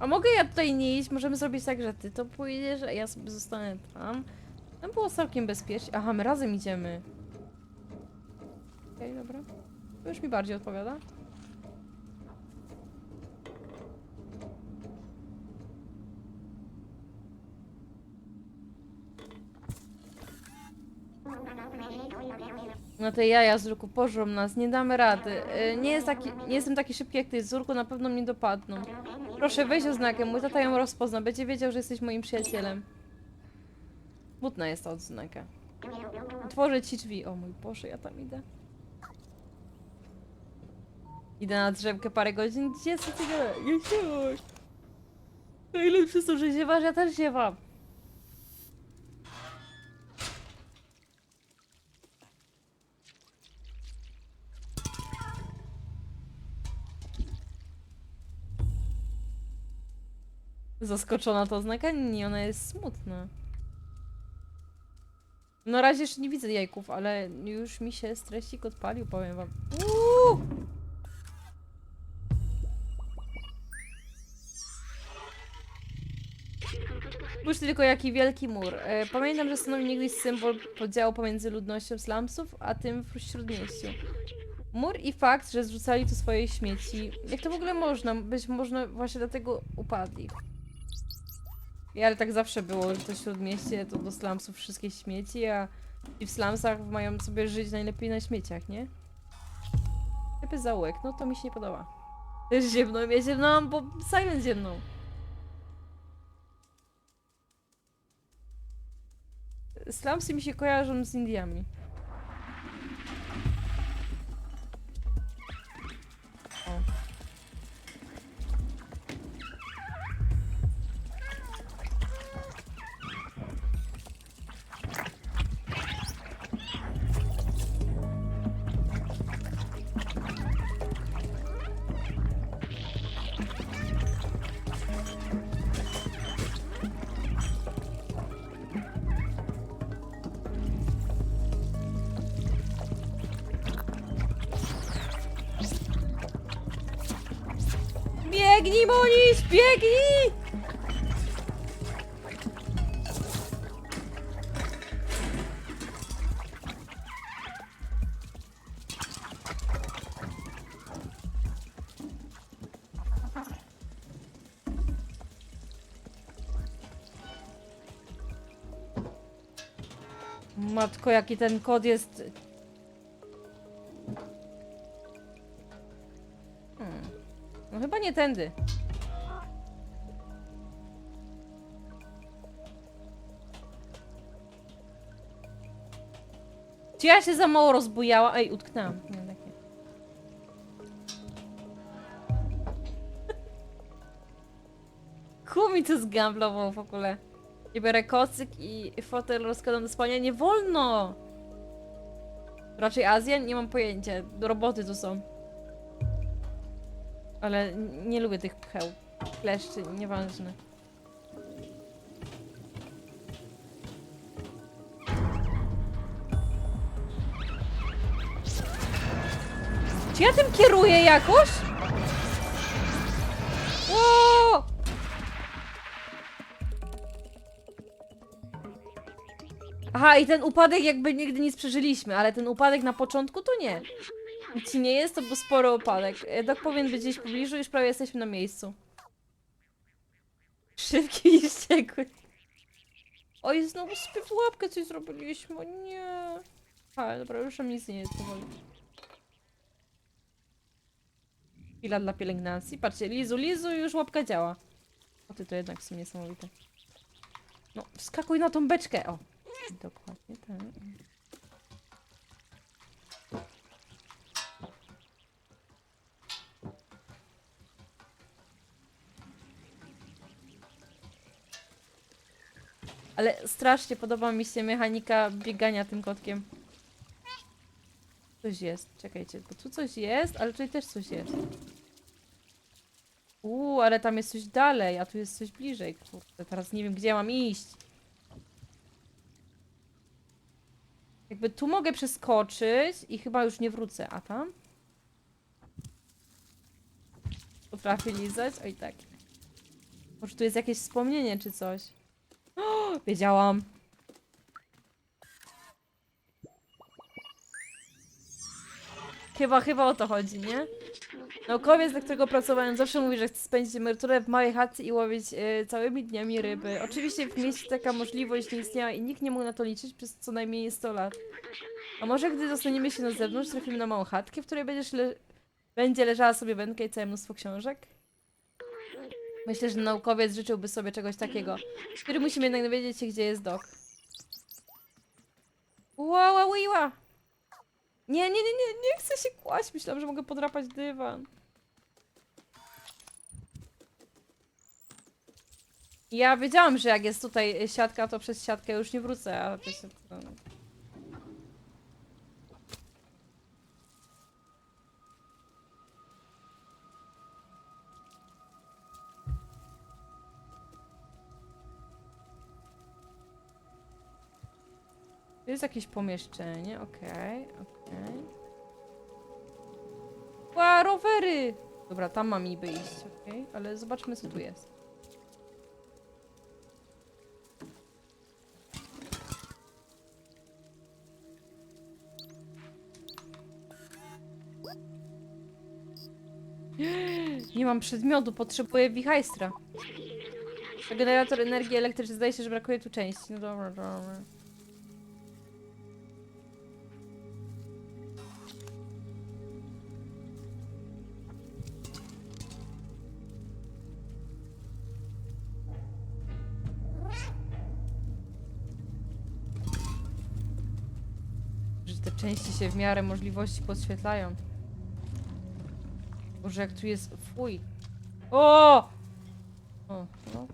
A mogę ja tutaj nie iść? Możemy zrobić tak, że ty to pójdziesz, a ja sobie zostanę tam. Tam było całkiem bezpiecznie. Aha, my razem idziemy. Okej, dobra. To już mi bardziej odpowiada. No te jaja z ruku pożrą nas, nie damy rady. Y, Nie, jest taki, nie jestem taki szybki jak ty, z na pewno mnie dopadną. Proszę, weź oznakę, mój tata ją rozpozna, będzie wiedział, że jesteś moim przyjacielem. Smutna jest ta odznaka. Otworzę ci drzwi. O mój Boże, ja tam idę. Idę na drzemkę parę godzin. Gdzie co ty ile przez to, że ziewasz, ja też ziewam. Zaskoczona to oznaka? Nie, ona jest smutna. Na razie jeszcze nie widzę jajków, ale już mi się stresik odpalił, powiem wam. Uuu! Tylko jaki wielki mur. E, pamiętam, że stanowił niegdyś symbol podziału pomiędzy ludnością slumsów, a tym w śródmieściu. Mur i fakt, że zrzucali tu swoje śmieci. Jak to w ogóle można? Być może właśnie dlatego upadli. I ale tak zawsze było, że to śródmieście to do slumsów wszystkie śmieci, a ci w slumsach mają sobie żyć najlepiej na śmieciach, nie? Typy zaułek, no to mi się nie podoba. Też ziewnąłem, ja ziewnąłam, bo Silent ziewnął. Slumsy mi się kojarzą z Indiami. Moniś, biegnij! Matko, jaki ten kod jest... nie tędy. Czy ja się za mało rozbujała? Ej, utknęłam. Nie, tak nie. Kumi to zgamblował w ogóle. I biorę kocyk i fotel rozkładam do spania. Nie wolno! Raczej Azja? Nie mam pojęcia. Roboty tu są. Ale nie lubię tych pcheł. Kleszczy, nieważne. Czy ja tym kieruję jakoś? O! Aha, i ten upadek jakby nigdy nic przeżyliśmy, ale ten upadek na początku to nie. Ci nie jest, to był spory upadek. E, Dok powinien być gdzieś w pobliżu, już prawie jesteśmy na miejscu. Szybki i wściekły. Oj, znowu sobie w łapkę coś zrobiliśmy, o nie. A, dobra, już tam nic nie jest powoli. Chwila dla pielęgnacji. Patrzcie, Lizu, Lizu, już łapka działa. O, ty to jednak są niesamowite. No, wskakuj na tą beczkę, o. Dokładnie tak. Ale strasznie podoba mi się mechanika biegania tym kotkiem. Coś jest, czekajcie, bo tu coś jest, ale tutaj też coś jest. Uuu, ale tam jest coś dalej, a tu jest coś bliżej. Kurde, teraz nie wiem, gdzie mam iść. Jakby tu mogę przeskoczyć i chyba już nie wrócę, a tam? Potrafię lizać? Oj tak. Może tu jest jakieś wspomnienie czy coś. Wiedziałam. Chyba, chyba o to chodzi, nie? Naukowiec, dla którego pracowałem, zawsze mówi, że chce spędzić emeryturę w małej chatce i łowić e, całymi dniami ryby. Oczywiście w mieście taka możliwość nie istniała i nikt nie mógł na to liczyć przez co najmniej 100 lat. A może gdy dostaniemy się na zewnątrz, trafimy na małą chatkę, w której będziesz le będzie leżała sobie wędka i całe mnóstwo książek? Myślę, że naukowiec życzyłby sobie czegoś takiego. Który musimy jednak dowiedzieć się, gdzie jest dok. Ła, ła, ła. Nie, nie, nie, nie, nie chcę się kłaść. Myślałam, że mogę podrapać dywan. Ja wiedziałam, że jak jest tutaj siatka, to przez siatkę już nie wrócę, a to się... To jest jakieś pomieszczenie, okej, okej. Ła, rowery! Dobra, tam mam niby iść, okej, ale zobaczmy co tu jest. Nie mam przedmiotu, potrzebuję wichajstra. Generator energii elektrycznej, zdaje się, że brakuje tu części. No dobra, dobra. Te części się w miarę możliwości podświetlają. Boże, jak tu jest... Fuj. O! O, no.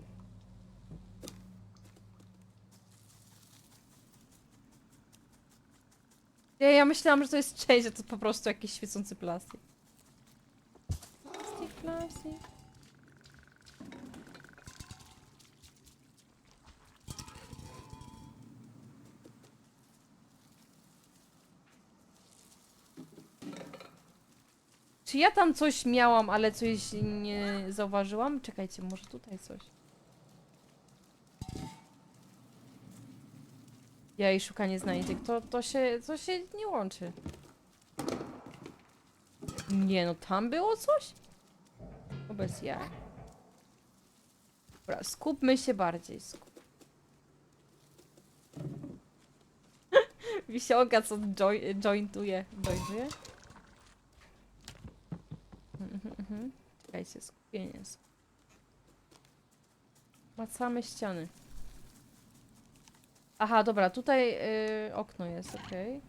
Nie, ja myślałam, że to jest część, a to po prostu jakiś świecący plastik. Plastik, plastik. Czy ja tam coś miałam, ale coś nie zauważyłam? Czekajcie, może tutaj coś. Ja i szukanie znajdziek. To, to, się, to się nie łączy. Nie no, tam było coś? Wobec ja. Dobra, skupmy się bardziej. Skup. Wisiołka, co joi- jointuje. Jointuje? Czekajcie, skupienie. Macamy ściany. Aha, dobra, tutaj y, okno jest, okej.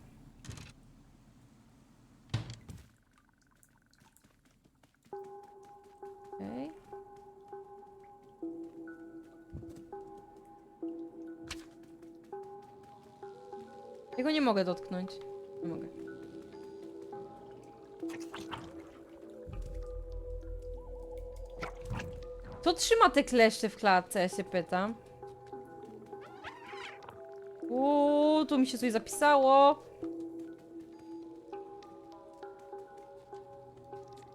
Okej. Jego nie mogę dotknąć. Nie mogę. Kto trzyma te kleszcze w klatce, ja się pytam. Uuu, tu mi się coś zapisało.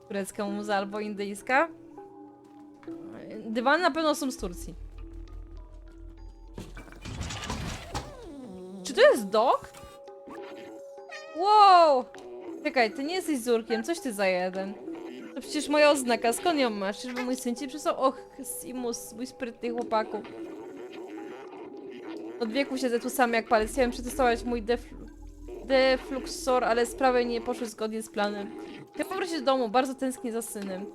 Turecka muza albo indyjska. Dywany na pewno są z Turcji. Czy to jest dog? Wow! Czekaj, ty nie jesteś Zurkiem, coś ty za jeden. To przecież moja oznaka, skąd ją masz? Czyżby mój syn ci przysłał? Och, Simus, mój sprytny chłopaku. Od wieku siedzę tu sam jak palec. Chciałem przetestować mój def defluxor, ale sprawy nie poszły zgodnie z planem. Chcę powrócić do domu, bardzo tęsknię za synem.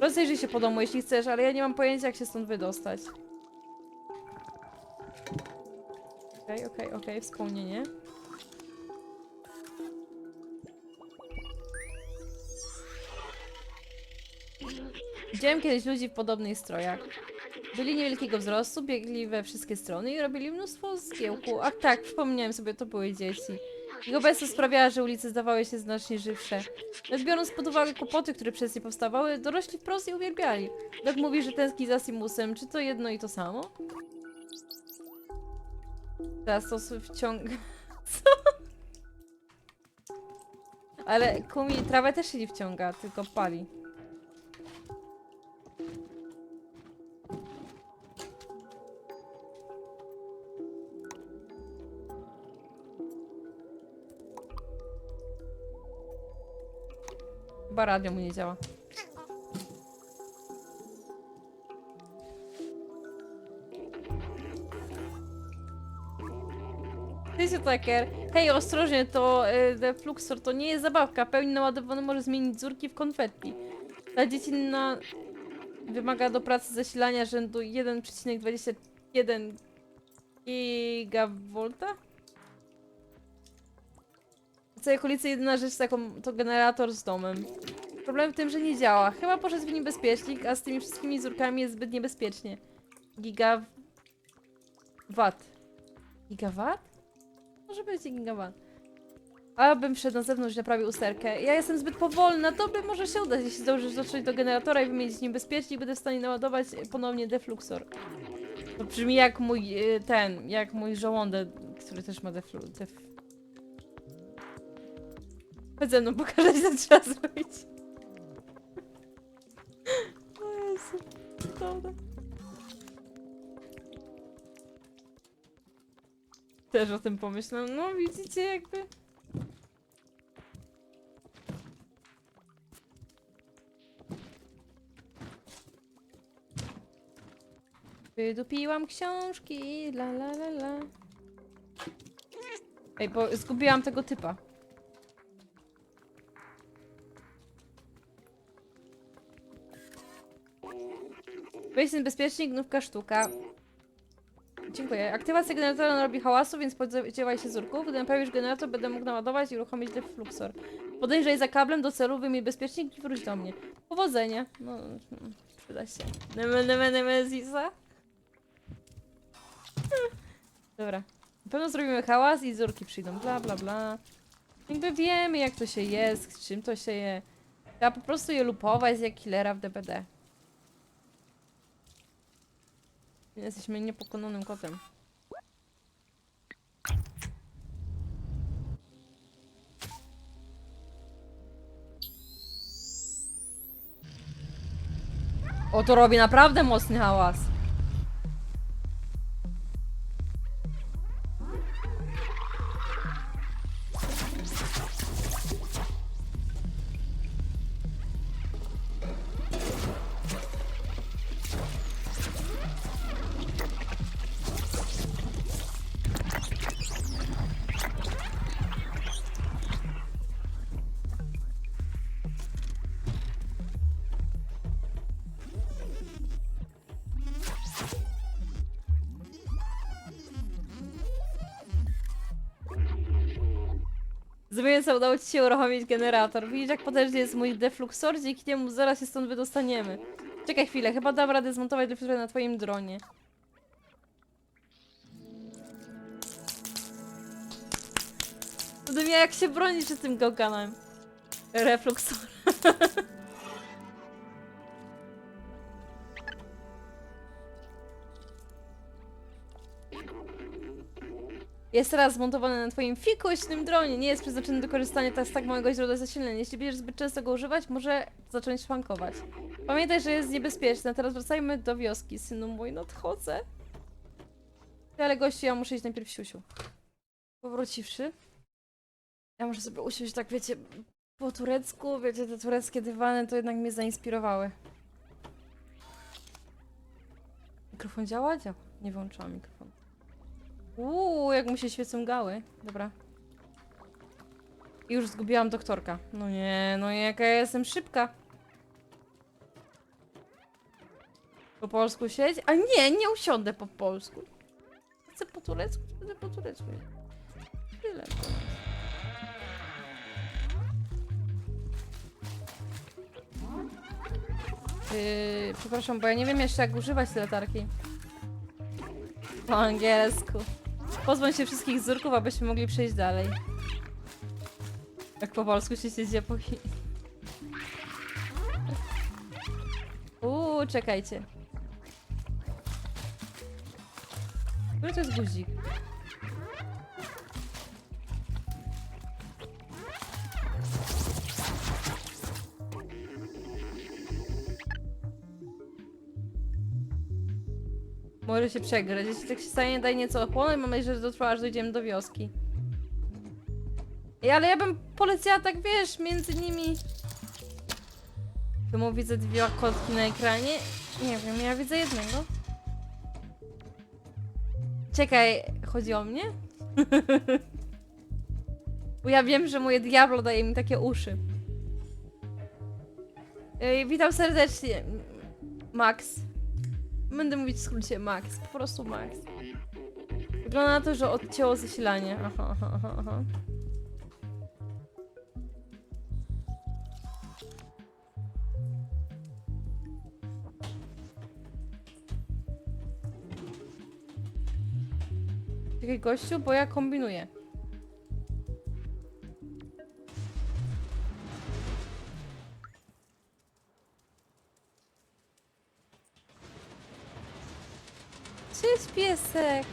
Rozejrzyj się po domu, jeśli chcesz, ale ja nie mam pojęcia, jak się stąd wydostać. Okej, okej, okej, wspomnienie. Widziałem kiedyś ludzi w podobnych strojach. Byli niewielkiego wzrostu, biegli we wszystkie strony i robili mnóstwo zgiełku. Ach tak, przypomniałem sobie, to były dzieci. Ich obecność sprawiała, że ulice zdawały się znacznie żywsze. Lecz biorąc pod uwagę kłopoty, które przez nie powstawały, dorośli wprost je uwielbiali. Tak mówi, że tęskni za Simusem. Czy to jedno i to samo? Teraz to wciąga... Co? Ale kumi, trawę też się nie wciąga, tylko pali. Chyba radio mu nie działa. Wiecie, Tucker? Hej, ostrożnie, to y, The Fluxor to nie jest zabawka. Pełni naładowany może zmienić zurki w konfetti. Dla dzieci na... wymaga do pracy zasilania rzędu 1,21 gigawolta? Całej okolicy jedyna rzecz taką to generator z domem. Problem w tym, że nie działa. Chyba poszedł w niebezpiecznik, a z tymi wszystkimi zurkami jest zbyt niebezpiecznie. Giga... Watt. Gigawat? Może być gigawat. A bym wszedł na zewnątrz i naprawił usterkę. Ja jestem zbyt powolna, to by może się udać, jeśli zdążysz dotrzeć do generatora i wymienić niebezpiecznik, będę w stanie naładować ponownie defluxor. To brzmi jak mój, y, ten, jak mój żołądek, który też ma deflu... Def... Chodź ze mną, pokażę co trzeba zrobić. O Jezu. Też o tym pomyślałam. No widzicie jakby... Wydupiłam książki, la la la la. Ej, bo zgubiłam tego typa. Ten bezpiecznik, gnówka sztuka. Dziękuję. Aktywacja generatora robi hałasu, więc spodziewaj się zurków. Gdy naprawisz generator, będę mógł naładować i uruchomić defluxor. Podejrzej za kablem do celu, wyjmij bezpiecznik i wróć do mnie. Powodzenia. No, hmm, przyda się. Neme, neme, neme, zisa. Dobra. Na pewno zrobimy hałas i zurki przyjdą. Bla, bla, bla. Jakby wiemy, jak to się jest, z czym to się je. Trzeba po prostu je lupować jak killera w DPD. Jesteśmy niepokonanym kotem. O, to robi naprawdę mocny hałas. Zmieńca udało ci się uruchomić generator. Widzisz, jak potężny jest mój defluxor, dzięki niemu zaraz się stąd wydostaniemy. Czekaj chwilę, chyba dam radę zmontować defluxor na twoim dronie. Będę miała jak się bronić przed tym gałganem. Refluxor. Jest teraz zmontowany na twoim fikuśnym dronie. Nie jest przeznaczony do korzystania tak z tak małego źródła zasilania. Jeśli będziesz zbyt często go używać, może zacząć szwankować. Pamiętaj, że jest niebezpieczne. Teraz wracajmy do wioski, synu mój. Nadchodzę. Ale gościu, ja muszę iść najpierw siusiu. Powróciwszy. Ja muszę sobie usiąść tak, wiecie, po turecku. Wiecie, te tureckie dywany to jednak mnie zainspirowały. Mikrofon działa? Działa. Nie włączyłam mikrofonu. Uuu, jak mu się świecą gały. Dobra. I już zgubiłam doktorka. No nie, no jaka ja jestem szybka. Po polsku siedź? A nie, nie usiądę po polsku. Chcę po turecku, będę po turecku. Tyle. Yy, przepraszam, bo ja nie wiem jeszcze jak używać tej latarki. Po angielsku. Pozbądź się wszystkich zurków, abyśmy mogli przejść dalej. Jak po polsku się siedzi po. Uuu, czekajcie. Który to jest guzik? Może się przegrać. Jeśli tak się stanie, daj nieco ochłonąć. Mam nadzieję, że dotrwa aż dojdziemy do wioski. Ej, ale ja bym poleciała tak, wiesz, między nimi. Czemu widzę dwie kotki na ekranie? Nie wiem, ja widzę jednego. Czekaj, chodzi o mnie? Bo ja wiem, że moje Diablo daje mi takie uszy. Witam serdecznie. Max. Będę mówić w skrócie Max. Po prostu Max. Wygląda na to, że odcięło zasilanie. Aha, aha, aha. Czekaj, gościu, bo ja kombinuję. Cześć, piesek!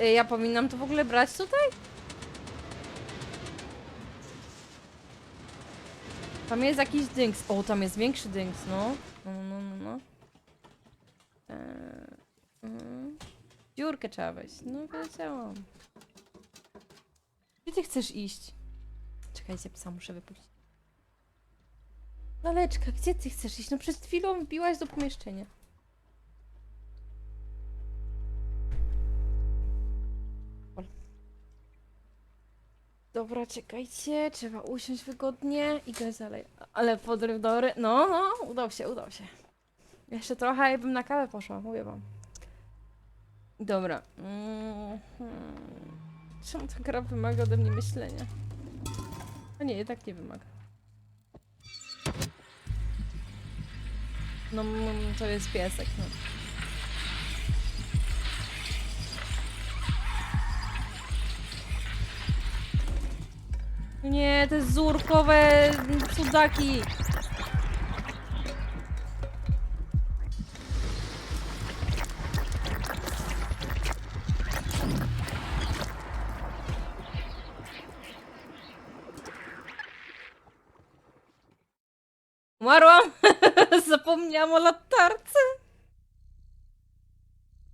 Ej, Ja powinnam to w ogóle brać tutaj? Tam jest jakiś dynks. O, tam jest większy dynks, no. No, no, no, no. Eee, mhm. Dziurkę trzeba wejść. No, wiedziałam. Gdzie ty chcesz iść? Czekajcie, psa muszę wypuścić. Laleczka, gdzie ty chcesz iść? No przed chwilą wbiłaś do pomieszczenia. Dobra, czekajcie, trzeba usiąść wygodnie i grać dalej. Ale podryw dobry. No, no, udał się, udał się. Jeszcze trochę i bym na kawę poszła, mówię wam. Dobra. Mhm. Czemu ta gra wymaga ode mnie myślenia? A nie, tak nie wymaga. No, to jest piesek, no. Nie, te zurkowe cudaki. Zapomniałam o latarce!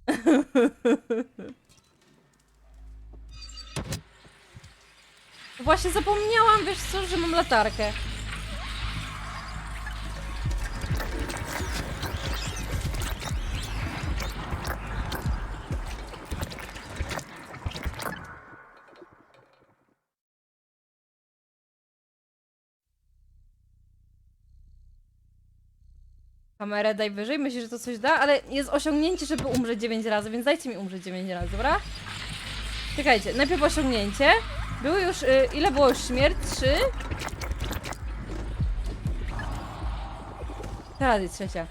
Właśnie zapomniałam, wiesz co, że mam latarkę. Kamerę daj wyżej, myślę, że to coś da, ale jest osiągnięcie, żeby umrzeć 9 razy, więc dajcie mi umrzeć 9 razy, dobra? Czekajcie, najpierw osiągnięcie. Były już, y, ile było śmierć? Trzy? Teraz jest trzecia.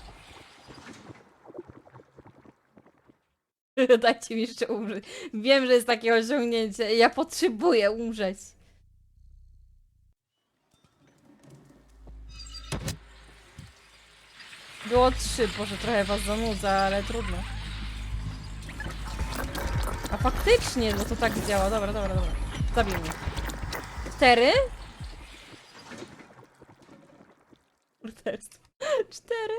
Dajcie mi jeszcze umrzeć. Wiem, że jest takie osiągnięcie. Ja potrzebuję umrzeć. Było trzy, Boże, trochę was zanudza, ale trudno. A faktycznie, no to tak działa. Dobra, dobra, dobra. Zabij mnie. Cztery? Cztery.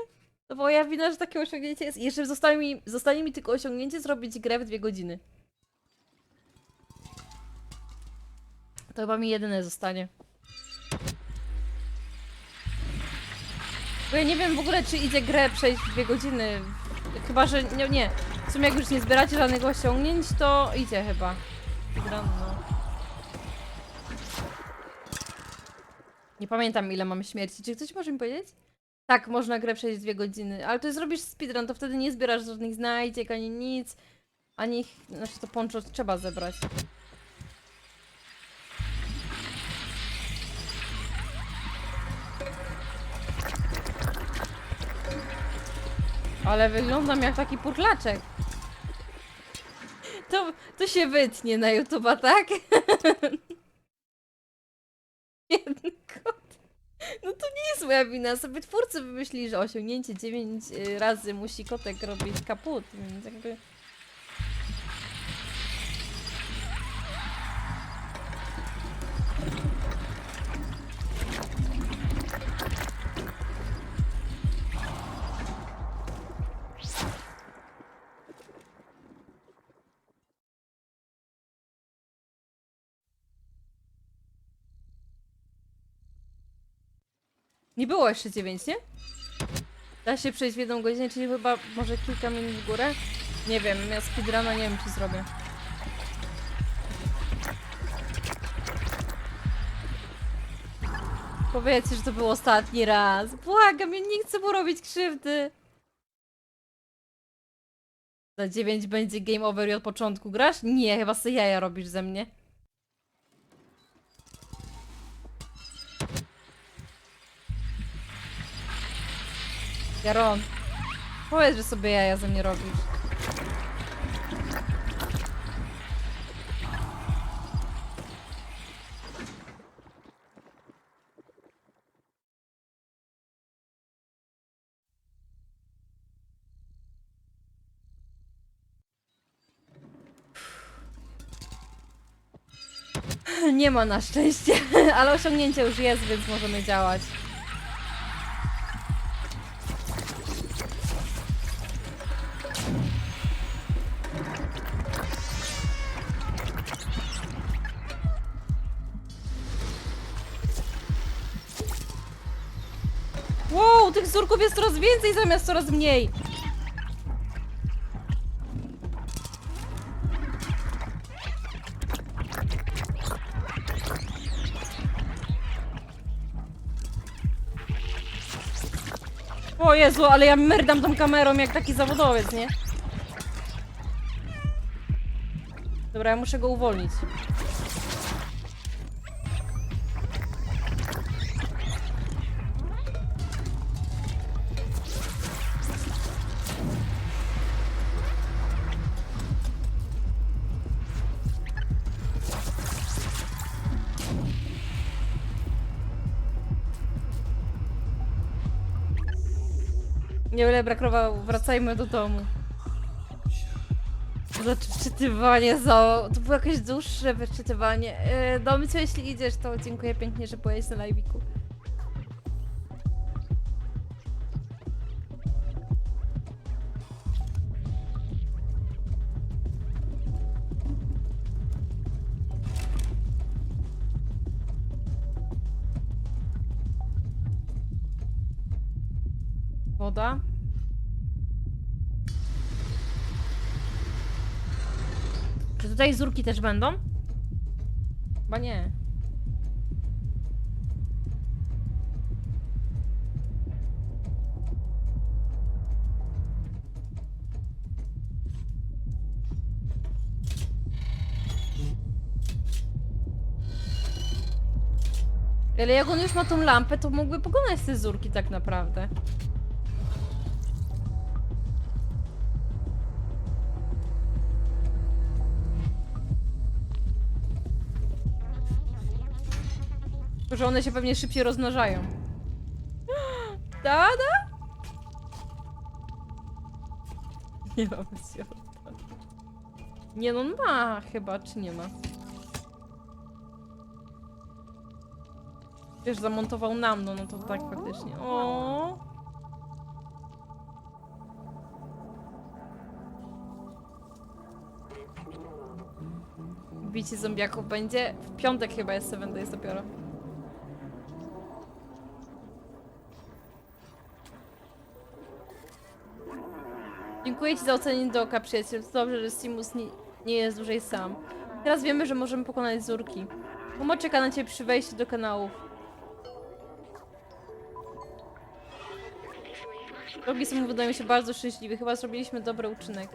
To moja wina, że takie osiągnięcie jest. Jeszcze zostanie mi, zostanie mi tylko osiągnięcie zrobić grę w dwie godziny. To chyba mi jedyne zostanie. Bo ja nie wiem w ogóle, czy idzie grę przejść w dwie godziny. Chyba, że nie, nie. W sumie jak już nie zbieracie żadnego osiągnięć, to idzie chyba. Gram, no. Nie pamiętam ile mamy śmierci. Czy ktoś może mi powiedzieć? Tak, można grę przejść w dwie godziny, ale to zrobisz speedrun, to wtedy nie zbierasz żadnych znajdziek, ani nic. Ani, znaczy to poncho trzeba zebrać. Ale wyglądam jak taki purlaczek. To, to się wytnie na YouTube'a, tak? Kot. No to nie jest moja wina. Sobie twórcy wymyślili, że osiągnięcie 9 razy musi kotek robić kaput, więc jakby... Nie było jeszcze 9, nie? Da się przejść w jedną godzinę, czyli chyba może kilka minut w górę? Nie wiem, ja speedruna nie wiem czy zrobię. Powiedzcie, że to był ostatni raz. Błagam, ja nie chcę mu robić krzywdy. Za 9 będzie game over i od początku grasz? Nie, chyba sobie jaja robisz ze mnie. Jaron, powiedz, że sobie jaja ze mnie robisz. Nie ma na szczęście, ale osiągnięcie już jest, więc możemy działać. Tych wzórków jest coraz więcej zamiast coraz mniej. O Jezu, ale ja merdam tą kamerą jak taki zawodowiec, nie? Dobra, ja muszę go uwolnić. Niewiele brakowało, wracajmy do domu. Wczytywanie za... To było jakieś dłuższe wyczytywanie. Yy, Domicio, jeśli idziesz, to dziękuję pięknie, że byłeś na live'iku. Tutaj zurki też będą? Chyba nie. Ale jak on już ma tą lampę, to mógłby pokonać te zurki tak naprawdę. Że one się pewnie szybciej rozmnażają. Dada? Nie ma środka. Nie no, on ma chyba, czy nie ma? Wiesz, zamontował nam, no, no to tak faktycznie. O. Bicie zombiaków będzie w piątek chyba jest Seven Days dopiero. Dziękuję Ci za ocenienie doka, przyjaciel. To dobrze, że Simus nie, nie jest dłużej sam. Teraz wiemy, że możemy pokonać Zurki. Mama czeka na Ciebie przy wejściu do kanałów. Drogi są wydają się bardzo szczęśliwi. Chyba zrobiliśmy dobry uczynek.